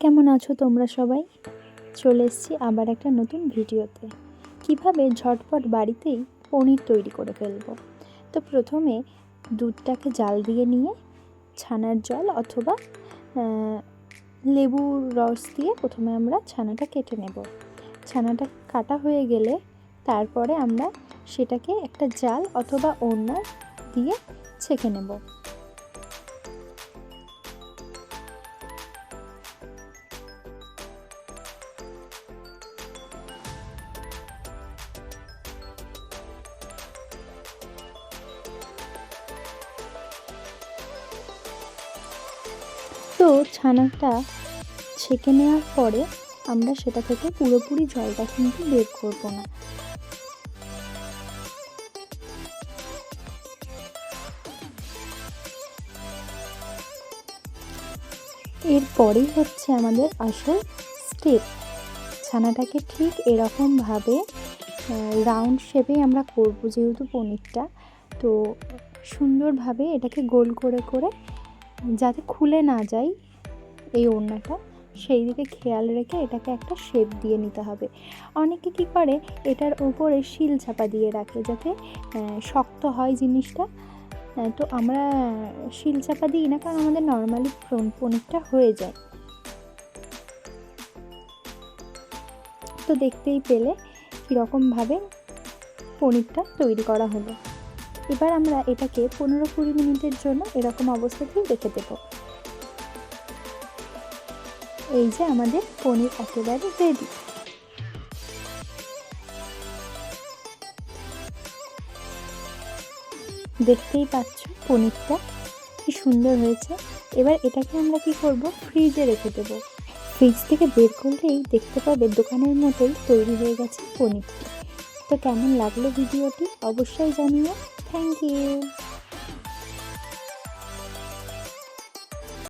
কেমন আছো তোমরা সবাই? চলে এসেছি আবার একটা নতুন ভিডিওতে। কীভাবে ঝটপট বাড়িতেই পনির তৈরি করে ফেলব? তো প্রথমে দুধটাকে জাল দিয়ে নিয়ে ছানার জল অথবা লেবুর রস দিয়ে প্রথমে আমরা ছানাটা কেটে নেব। ছানাটা কাটা হয়ে গেলে তারপরে আমরা সেটাকে একটা জাল অথবা ওড়না দিয়ে ছেঁকে নেব। তো ছানাটা ছেঁকে নেওয়ার পরে আমরা সেটা থেকে পুরোপুরি জলটা কিন্তু বের করব না। এরপরেই হচ্ছে আমাদের আসল স্টেপ ছানাটাকে ঠিক এরকমভাবে রাউন্ড শেপেই আমরা করব যেহেতু পনিরটা। তো সুন্দরভাবে এটাকে গোল করে করে যাতে খুলে না যায় এই ওড়নাটা, সেই দিকে খেয়াল রেখে এটাকে একটা শেপ দিয়ে নিতে হবে। অনেকে কী করে, এটার উপরে শিল চাপা দিয়ে রাখে যাতে শক্ত হয় জিনিসটা। তো আমরা শিল চাপা দিই না কারণ আমাদের নর্মালি পনিরটা হয়ে যায়। তো দেখতেই পেলে কীরকমভাবে পনিরটা তৈরি করা হলো। এবার আমরা এটাকে পনেরো কুড়ি মিনিটের জন্য এরকম অবস্থাতেই রেখে দেবো। এই যে আমাদের পনির একেবারে রেডি দেখতেই পাচ্ছ পনিরটা কি সুন্দর হয়েছে। এবার এটাকে আমরা কি করব? ফ্রিজে রেখে দেবো। ফ্রিজ থেকে বের করলেই দেখতে পাবে দোকানের মতোই তৈরি হয়ে গেছে পনিরটি। তো কেমন লাগল ভিডিওটি অবশ্যই জানিও। Thank you.